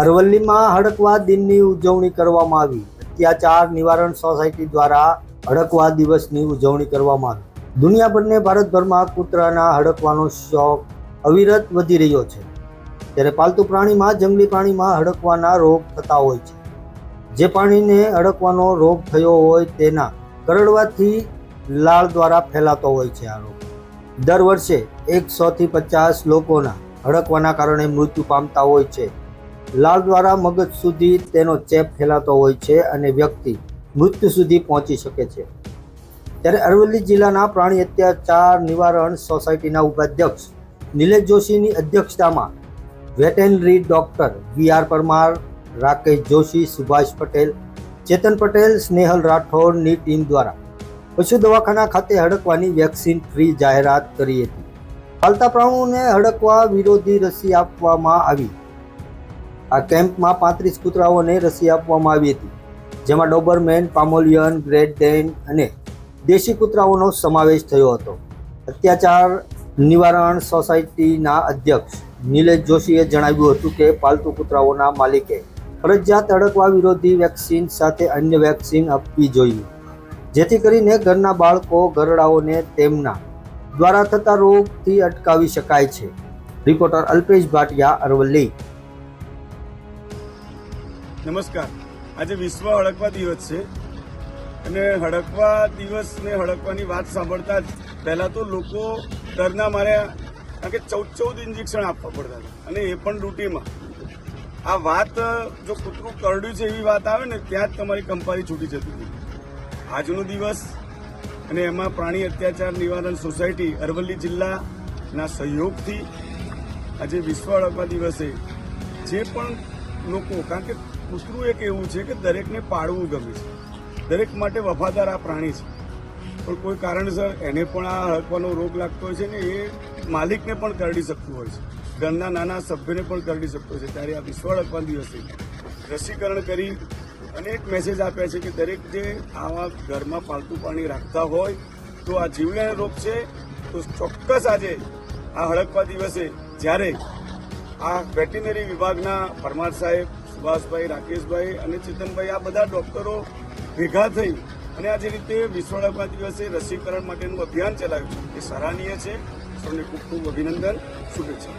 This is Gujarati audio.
અરવલ્લીમાં હડકવા દિનની ઉજવણી કરવામાં આવી. અત્યાચાર નિવારણ સોસાયટી દ્વારા હડકવા દિવસની ઉજવણી કરવામાં આવી. દુનિયાભરને ભારતભરમાં કૂતરાના હડકવાનો શોખ, અવિરત વધી રહ્યો છે. ત્યારે પાલતુ પ્રાણીમાં, જંગલી પ્રાણીમાં હડકવાના રોગ થતા હોય છે. જે પ્રાણીને હડકવાનો રોગ થયો હોય તેના કરડવાથી લાળ દ્વારા ફેલાતો હોય છે આ રોગ. દર વર્ષે એકસોથી પચાસ લોકોના હડકવાના કારણે મૃત્યુ પામતા હોય છે. લાળ દ્વારા મગજ સુધી તેનો ચેપ ફેલાતો હોય છે અને વ્યક્તિ મૃત્યુ સુધી પહોંચી શકે છે. ત્યારે અરવલ્લી જિલ્લાના પ્રાણી અત્યાચાર નિવારણ સોસાયટીના ઉપાધ્યક્ષ નિલેશ જોશીની અધ્યક્ષતામાં veterinary doctor V R Parmar, Rakesh Joshi, Subhash Patel, Chetan Patel, Snehal રાઠોડની team દ્વારા પશુ દવાખાના ખાતે હડકવાની વેક્સિન ફ્રી જાહેરાત કરી હતી. પાલતા પ્રાણીઓને હડકવા વિરોધી રસી આપવામાં આવી. આ કેમ્પમાં પાંત્રીસ કૂતરાઓને રસી આપવામાં આવી હતી, જેમાં ડોબરમેન, પામોલિયન ગ્રેટ ડેન અને દેશી કૂતરાઓનો સમાવેશ થયો હતો. અત્યાચાર નિવારણ સોસાયટીના અધ્યક્ષ નિલેશ જોશીએ જણાવ્યું હતું કે, પાલતુ કૂતરાઓના માલિકે ફરજિયાત અડકવા વિરોધી વેક્સિન સાથે અન્ય વેક્સિન આપવી જોઈએ, જેથી કરીને ઘરના બાળકો ગરડાઓને તેમના દ્વારા થતા રોગથી અટકાવી શકાય છે. રિપોર્ટર અલ્પેશ ભાટિયા અરવલ્લી નમસ્કાર. આજે વિશ્વ હડકવા દિવસ છે અને હડકવા દિવસ ને હડકવાની વાત સાંભળતા જ પહેલા તો લોકો ડરના માર્યા કારણ કે ચૌદ ચૌદ ઇન્જેક્શન આપવા પડતા હતા અને એ પણ ડ્યુટીમાં. આ વાત, જો કૂતરું કરડ્યું છે એવી વાત આવે ને, ત્યાં જ તમારી કંપારી છૂટી જતી હતી. આજનો દિવસ અને એમાં પ્રાણી અત્યાચાર નિવારણ સોસાયટી અરવલ્લી જિલ્લાના સહયોગથી આજે વિશ્વ હડકવા દિવસે જે પણ લોકો. કારણ કે કૂતરું એક એવું છે કે દરેકને પાળવું ગમે છે. દરેક માટે વફાદાર આ પ્રાણી છે. પણ કોઈ કારણસર એને પણ આ હડકવાનો રોગ લાગતો હોય છે ને એ માલિકને પણ કરડી શકતું હોય છે. ઘરના નાના સભ્યને પણ કરડી શકતો છે. ત્યારે આ વિશ્વ હડકવા દિવસે રસીકરણ કરી અને એક મેસેજ આપ્યા છે કે દરેક જે આવા ઘરમાં પાલતુ પ્રાણી રાખતા હોય તો આ જીવલેણ રોગ છે. તો ચોક્કસ આજે આ હડકવા દિવસે જ્યારે આ વેટિનરી વિભાગના પરમાર સાહેબ, સુભાષભાઈ, રાકેશભાઈ અને ચેતનભાઈ, આ બધા ડોક્ટરો ભેગા થઈ અને આ જે રીતે વિશ્વ દિવસે રસીકરણ માટેનું અભિયાન ચલાવ્યું છે, એ સરાહનીય છે. સૌને ખૂબ ખૂબ અભિનંદન શુભેચ્છા